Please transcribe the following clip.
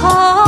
ขอ